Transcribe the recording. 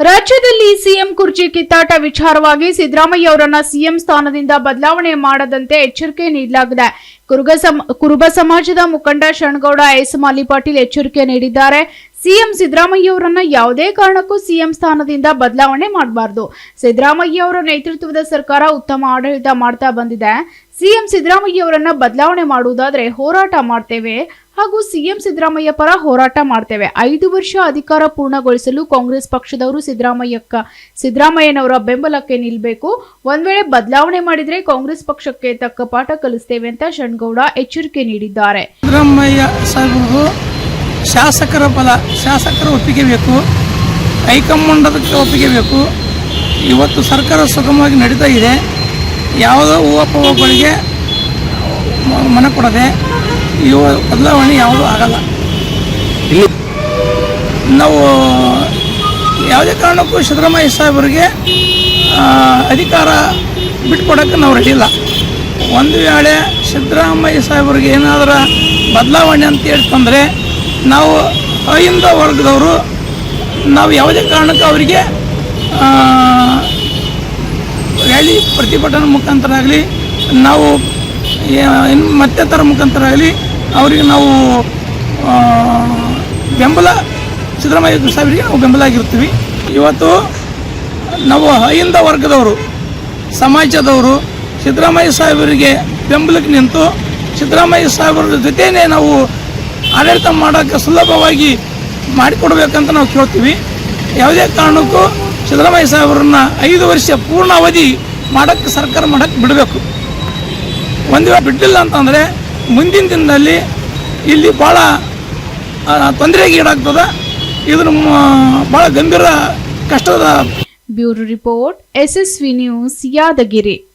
ಹಾಲಿ CM ಕುರ್ಚಿ ಕಿತ್ತಾಟ ವಿಚಾರವಾಗಿ ಸಿದ್ದರಾಮಯ್ಯ ಅವರನ್ನ ಸಿಎಂ ಸ್ಥಾನದಿಂದ ಬದಲಾವಣೆ ಮಾಡದಂತೆ ಎಚ್ಚರಿಕೆ ನೀಡಲಾಗಿದೆ. ಕುರುಬ ಸಮಾಜದ ಮುಖಂಡ ಶರಣಗೌಡ ಎಸ್ ಮಾಲಿ ಪಾಟೀಲ್ ಎಚ್ಚರಿಕೆ ನೀಡಿದ್ದಾರೆ. ಸಿಎಂ ಸಿದ್ದರಾಮಯ್ಯ ಅವರನ್ನ ಯಾವುದೇ ಕಾರಣಕ್ಕೂ ಸಿಎಂ ಸ್ಥಾನದಿಂದ ಬದಲಾವಣೆ ಮಾಡಬಾರದು. ಸಿದ್ದರಾಮಯ್ಯ ಅವರ ನೇತೃತ್ವದ ಸರ್ಕಾರ ಉತ್ತಮ ಆಡಳಿತ ಮಾಡ್ತಾ ಬಂದಿದೆ. ಸಿಎಂ ಸಿದ್ದರಾಮಯ್ಯ ಅವರನ್ನ ಬದಲಾವಣೆ ಮಾಡುವುದಾದ್ರೆ ಹೋರಾಟ ಮಾಡ್ತೇವೆ ಹಾಗೂ ಸಿಎಂ ಸಿದ್ದರಾಮಯ್ಯ ಪರ ಹೋರಾಟ ಮಾಡ್ತೇವೆ. ಐದು ವರ್ಷ ಅಧಿಕಾರ ಪೂರ್ಣಗೊಳಿಸಲು ಕಾಂಗ್ರೆಸ್ ಪಕ್ಷದವರು ಸಿದ್ದರಾಮಯ್ಯಕ್ಕ, ಸಿದ್ದರಾಮಯ್ಯನವರ ಬೆಂಬಲಕ್ಕೆ ನಿಲ್ಲಬೇಕು ಒಂದ್ ವೇಳೆ ಬದಲಾವಣೆ ಮಾಡಿದ್ರೆ ಕಾಂಗ್ರೆಸ್ ಪಕ್ಷಕ್ಕೆ ತಕ್ಕ ಪಾಠ ಕಲಿಸ್ತೇವೆ ಅಂತ ಶಣ್ಗೌಡ ಎಚ್ಚರಿಕೆ ನೀಡಿದ್ದಾರೆ. ಶಾಸಕರ ಬಲ ಶಾಸಕರ ಒಪ್ಪಿಗೆ ಬೇಕು ಹೈಕಮಾಂಡದಕ್ಕೆ ಒಪ್ಪಿಗೆ ಬೇಕು. ಇವತ್ತು ಸರ್ಕಾರ ಸುಗಮವಾಗಿ ನಡೀತಾ ಇದೆ. ಯಾವುದೋ ಊಹಾಪೋಹಗಳಿಗೆ ಮ- ಮನ ಕೊಡದೆ ಇವ ಬದಲಾವಣೆ ಯಾವುದೂ ಆಗಲ್ಲ. ನಾವು ಯಾವುದೇ ಕಾರಣಕ್ಕೂ ಸಿದ್ದರಾಮಯ್ಯ ಸಾಹೇಬರಿಗೆ ಅಧಿಕಾರ ಬಿಟ್ಕೊಡೋಕ್ಕೆ ನಾವು ರೆಡಿ ಇಲ್ಲ. ಒಂದು ವೇಳೆ ಸಿದ್ದರಾಮಯ್ಯ ಸಾಹೇಬರಿಗೆ ಏನಾದರೂ ಬದಲಾವಣೆ ಅಂತ ಹೇಳ್ತಂದರೆ ನಾವು ಅಹಿಂದ ವರ್ಗದವರು, ನಾವು ಯಾವುದೇ ಕಾರಣಕ್ಕೂ ಅವರಿಗೆ ರ್ಯಾಲಿ ಪ್ರತಿಭಟನೆ ಮುಖಾಂತರ ಆಗಲಿ ನಾವು ಇನ್ ಮತ್ತೆತರ ಮುಖಾಂತರ ಆಗಲಿ ಅವರಿಗೆ ನಾವು ಬೆಂಬಲ, ಸಿದ್ದರಾಮಯ್ಯ ಸಾಹೇಬರಿಗೆ ನಾವು ಬೆಂಬಲ ಆಗಿರ್ತೀವಿ. ಇವತ್ತು ನಾವು ಅಹಿಂದ ವರ್ಗದವರು, ಸಮಾಜದವರು, ಸಿದ್ದರಾಮಯ್ಯ ಸಾಹೇಬರಿಗೆ ಬೆಂಬಲಕ್ಕೆ ನಿಂತು, ಸಿದ್ದರಾಮಯ್ಯ ಸಾಹೇಬರ ಜೊತೆಯೇ ನಾವು ಆಡಳಿತ ಮಾಡೋಕ್ಕೆ ಸುಲಭವಾಗಿ ಮಾಡಿಕೊಡ್ಬೇಕಂತ ನಾವು ಕೇಳ್ತೀವಿ. ಯಾವುದೇ ಕಾರಣಕ್ಕೂ ಸಿದ್ದರಾಮಯ್ಯ ಸಾಹೇಬ್ರನ್ನ ಐದು ವರ್ಷ ಪೂರ್ಣ ಅವಧಿ ಮಾಡೋಕ್ಕೆ ಸರ್ಕಾರ ಮಾಡೋಕ್ಕೆ ಬಿಡಬೇಕು. ಒಂದು ವೇಳೆ ಬಿಟ್ಟಿಲ್ಲ ಅಂತಂದರೆ ಮುಂದಿನ ದಿನದಲ್ಲಿ ಇಲ್ಲಿ ಭಾಳ ತೊಂದರೆಗೆ ಈಡಾಗ್ತದೆ. ಇದನ್ನು ಭಾಳ ಗಂಭೀರ ಕಷ್ಟದ bureau report, SSV news, Yadgiri.